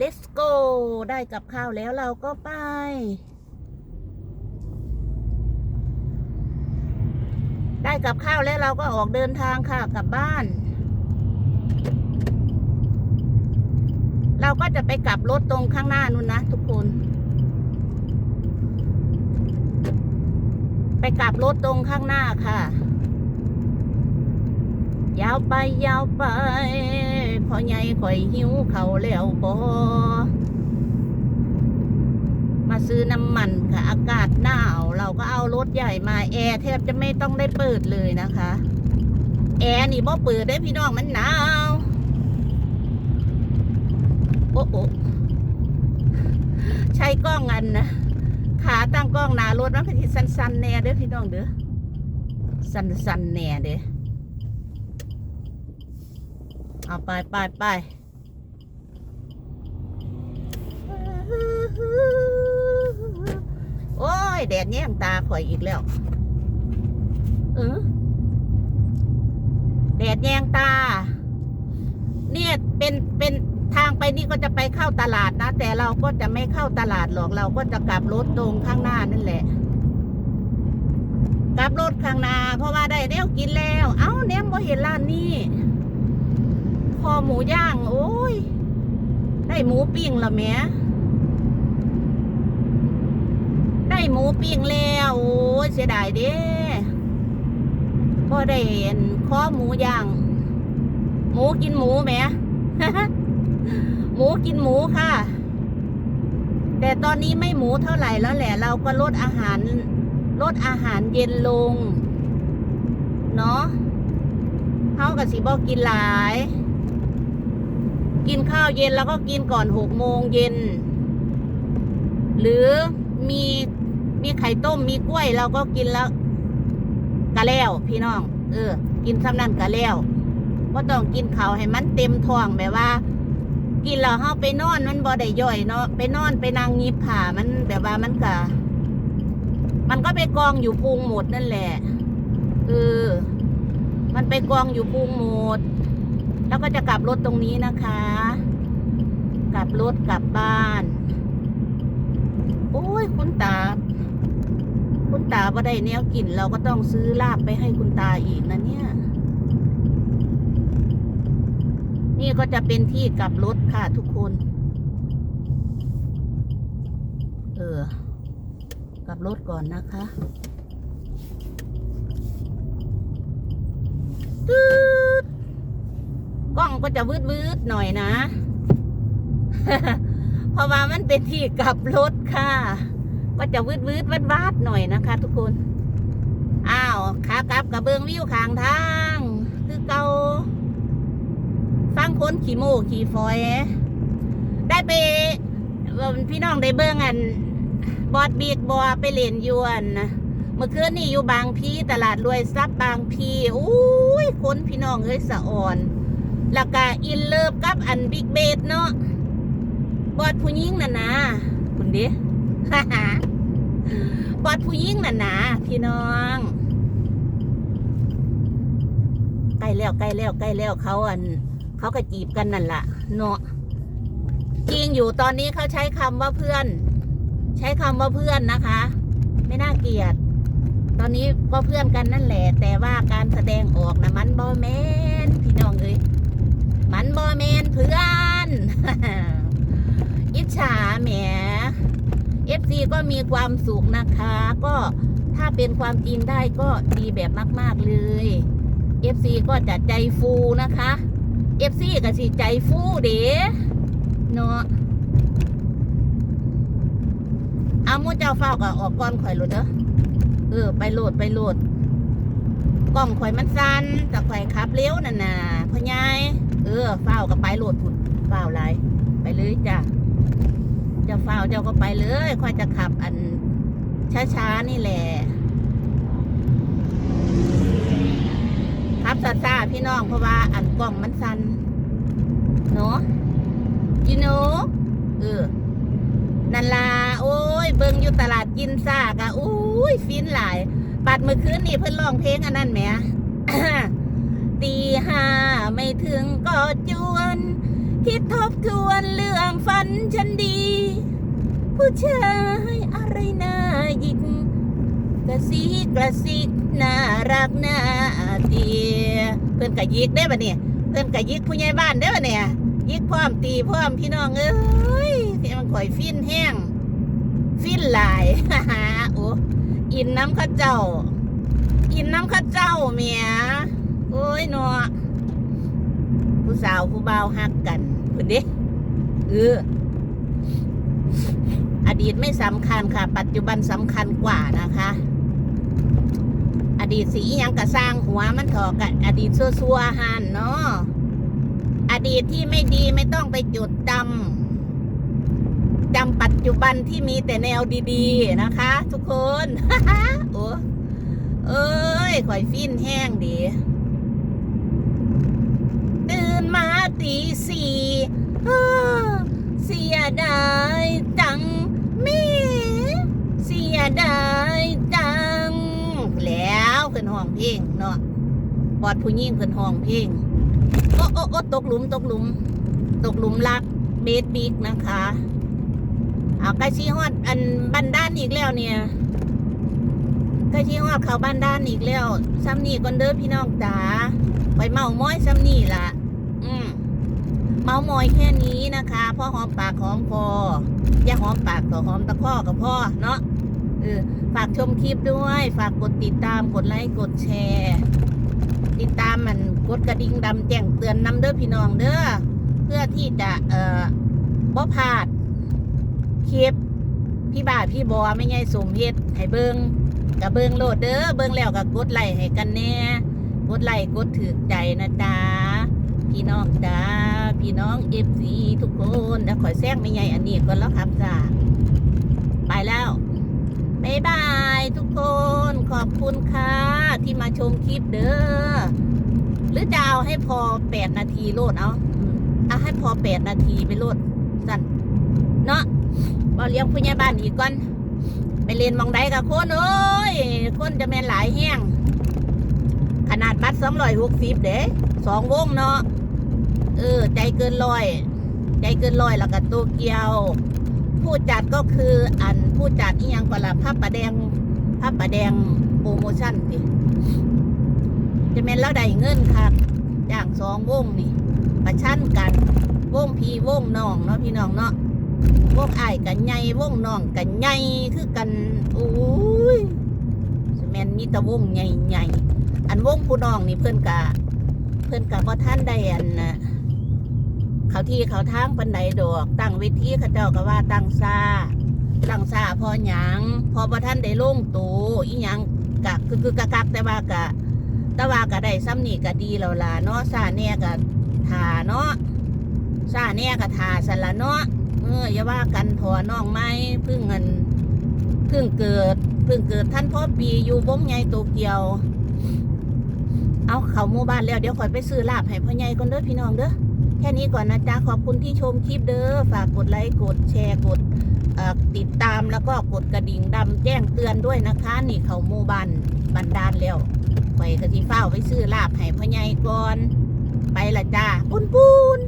let's go ได้กับข้าวแล้วเราก็ไป ได้กับข้าวแล้วเราก็ออกเดินทางค่ะกลับบ้าน เราก็จะไปกลับรถตรงข้างหน้านู่นนะทุกคน ไปกลับรถตรงข้างหน้าค่ะ ยาวไปยาวไป พอใหญ่ข่อยหิวเขาแล้วบอมาซื้อน้ำมันค่ะ อากาศหนาวเราก็เอารถใหญ่มาแอร์แทบจะไม่ต้องได้เปิดเลยนะคะ แอร์นี่บ่เปิดได้พี่น้องมันหนาวโอ้โอใช้กล้องอันนะขาตั้งกล้องหนารถมันก็สิสั้นๆแน่เด้อพี่น้องเด้อสั้นๆแน่เด้อ เอาไปไปไปโอ้ย แดดแย่งตาข่อยอีกแล้วเออแดดแยงตา เนี่ยเป็นเป็นทางไปนี่ก็จะไปเข้าตลาดนะ แต่เราก็จะไม่เข้าตลาดหรอก เราก็จะกลับรถตรงข้างหน้านั่นแหละ กลับรถข้างหน้า เพราะว่าได้แนวกินแล้ว เอ้าแนมบ่เห็นร้านนี้ อหมูย่าง โอ้ย ได้หมูปิ้งและแม่ได้หมูปิ้งแล้วโอ้ยเสียดายเด้พอได้เห็นคอหมูย่าง หมูกินหมูแหมหมูกินหมูค่ะ แต่ตอนนี้ไม่หมูเท่าไหร่แล้วแหละ เราก็ลดอาหารลดอาหารเย็นลง เนาะเขากับสีบอกกินหลาย กินข้าวเย็นแล้วก็กินก่อนหกโมงเย็น หรือมีมีไข่ต้มมีกล้วยเราก็กินแล้วกะแล้วพี่น้อง เออ กินซ้ำนั่นกะแล้วก็ต้องกินข้าวให้มันเต็มท้องแบบว่า กินแล้วเฮาไปนอนมันบ่ได้ย่อยเนาะไปนอนไปนั่งยิบผ่ามันแบบว่ามันกะมันก็ไปกองอยู่พุงหมดนั่นแหละเออมันไปกองอยู่พุงหมด แล้วก็จะกลับรถตรงนี้นะคะ กลับรถกลับบ้าน โอ้ยคุณตา คุณตาบ่ได้แนวกิน เราก็ต้องซื้อลาบไปให้คุณตาอีกนะเนี่ย นี่ก็จะเป็นที่กลับรถค่ะทุกคน เออ กลับรถก่อนนะคะตืด กล้องก็จะวืดวืดๆหน่อยนะ เพราะว่ามันเป็นที่กลับรถค่ะ ก็จะวืดวืดวัดวาดๆหน่อยนะคะ ทุกคน อ้าวขากลับกับเบิงวิวข้างทาง คือเกาฟังคนขี่โมขี่ฟอย ได้ไปพี่น้องได้เบิ่งอัน บอดบีกบอไปเล่นยวนนะเมื่อคืนนี่อยู่บางพีตลาดรวยทรัพย์บางพีอุ้ยคนพี่น้องเอ้ยสะอ่อน แล้วก็อินเลิฟกับอันบิ๊กเบดเนาะบอดผู้หญิงน่ะนะคุณเด้บอดผู้หญิงน่ะนะพี่น้องใกล้แล้วใกล้แล้วใกล้แล้วเขาอัน เขาก็จีบกันนั่นล่ะเนาะจริงอยู่ตอนนี้เขาใช้คำว่าเพื่อน ใช้คำว่าเพื่อนนะคะ ไม่น่าเกลียด ตอนนี้ก็เพื่อนกันนั่นแหละ แต่ว่าการแสดงออกนะมันบอแมนพี่น้องเอ้ย มันบอแมนเพื่อนอิจฉาแหมเอฟซีก็มีความสุขนะคะ ก็ถ้าเป็นความจริงได้ก็ดีแบบมาก ๆ เลยเอฟซีก็จะใจฟูนะคะเอฟซีก็สิใจฟูเด้เนาะเอามูเจ้าเฝ้าก็ออกก้อนข่อยโหลดเด้อเออ ไปโหลดไปโหลดกล้องข่อยมันสั้นแต่ข่อยขับเร็วน่ะน่ะพ่อใหญ่ เออเฝ้าก็ไปโหลดพุ่นเฝ้าไรไปเลยจ้ะจ้าเฝ้าเจ้าก็ไปเลยข่อยจะขับอันช้าๆนี่แหละขับซาๆพี่น้องเพราะว่าอันกล้องมันสั้นเนาะ you know เออนันลาโอ้ย เบิงอยู่ตลาดกินซากะอุ้ยฟินหลาย ปัดมือคืนนี่เพิ่นร้องเพลงอันนั้นแหมตีห้า ไม่ถึงก็จวน คิดทบทวนเรื่องฝันฉันดี ผู้ชายอะไรน่าหยิกกระซิกกระซิกน่ารักน่าเตียเพื่อนกะยิกได้ปะเนี่ยเพื่อนกะยิกผู้ใหญ่บ้านได้ปะเนี่ยยิกพร้อมตีพร้อมพี่น้องเอ้ยที่มันข่อยฟินแห้งฟินหลายฮ่าฮ่าโอ้อินน้ำข้าเจ้า อินน้ำข้าเจ้าเมียโอ้ยเนาะ ผู้สาวผู้บ่าวฮักกันเพื่อนเด้เอออดีตไม่สำคัญค่ะ ปัจจุบันสำคัญกว่านะคะ อดีตสียังกระสร้างหัวมันถอกกับอดีตซัวๆหันเนาะอดีตที่ไม่ดีไม่ต้องไปจดจำจำปัจจุบันที่มีแต่แนวดีๆนะคะ ทุกคนโอ้เอ้ยข่อยฟินแห้งดี ตื่นมา ตีสี่เสียดายจังแม่เสียดายจัง แล้วเพิ่นห้องเพลงเนาะปอดผู้หญิงเพิ่นห้องเพลงโอ้โอ้โอ้ตกหลุมตกหลุม ตกหลุมรักเบสบิ๊กนะคะเอาใกล้ชี้ฮอดอันบันด้านอีกแล้วเนี่ยใกล้ชี้ฮอดเขาบ้านด้านอีกแล้วซ้ำนี่ก่อนเด้อพี่น้องจ๋าไปเมาม้อยซ้ำนี่ล่ะ เมามอยแค่นี้นะคะพ่อหอมปากหอมคออย่าหอมปากต่อหอมตะข้อกับพ่อเนาะเออฝากชมคลิปด้วย ฝากกดติดตามกดไลค์กดแชร์ ติดตามมันกดกระดิ่งดำแจ้งเตือนนำเด้อพี่น้องเด้อเพื่อที่จะเอ่อบ่พลาดคลิปพี่บ่าพี่บอไม่ไงสมเฮ็ดให้เบิงกับเบิงโหลดเด้อเบิงแล้วก็กดไลค์ให้กันแน่กดไลค์กดถือใจนะจ๊ะพี่น้องจ้า พี่น้องเอฟซีทุกคนแล้วขอยแซงไม่ใหญ่อันนี้ก่อนแล้วครับจ้าไปแล้วบ๊ายบายทุกคนขอบคุณค่ะ ที่มาชมคลิปเด้อหรือจะเอาให้พอแปดนาทีโลดเอาอืมเอาให้พอแปดนาทีไปโลดสั่นเนาะบอเลี้ยงผู้ใหญ่บ้านอีกก่อนไปเรียนมองใดกับคนเอ้ยคนจะแม่นหลายแห้งขนาดบัตรสองร้อยหกสิบเด้สองวงเนาะ เออ ใจเกินร้อย ใจเกินร้อยแล้วก็โตเกียว ผู้จัดก็คืออันผู้จัดอีหยังก่อนละภาพประแดงภาพประแดงโปรโมชั่นสิจะเป็นแล้วได้เงินครับจ้างสองวงนี่ ประชันกัน วงพี่วงน้องเนาะพี่น้องเนาะวงไอ้กันใหญ่วงน้องกันใหญ่คือกันอุ้ยแมนมีต่วงใหญ่ๆอันวงผู้น้องนี่เพื่อนกะเพื่อนกับว่าท่านได้อันนะ เขาที่เขาทางปันไดดอกตั้งเวทีเขาเจ้าก็ว่าตั้งซาตั้งซาพอหยังพอบ่ท่านได้ลงตูอีหยังกะคือคือกะกักแต่ว่ากะแต่ว่าก็ได้ซ้ำนี่ก็ดีแล้วล่ะเนาะซาแน่ก็ทาเนาะซาแน่ก็ทาสละเนาะเอออย่าว่ากันถอน้องไม้พึ่งเงินพึ่งเกิดพึ่งเกิดท่านพ่อปีอยู่วงใหญ่โตเกียว เอาเขาหมู่บ้านแล้วเดี๋ยวคอยไปซื้อลาบให้พ่อใหญ่ก่อนเด้อพี่น้องเด้อ ค่นี้ก่อนนะจ๊ะ ขอบคุณที่ชมคลิปเด้อ ฝากกดไลค์ กดแชร์ กดติดตามแล้วก็กดกระดิ่งดำแจ้งเตือนด้วยนะคะ นี่เขาโมบันบันดาลแล้วไปกะทีเฝ้าไปซื้อลาบให้พ่อใหญ่ก่อน ไปละจ้าปุ้นปุน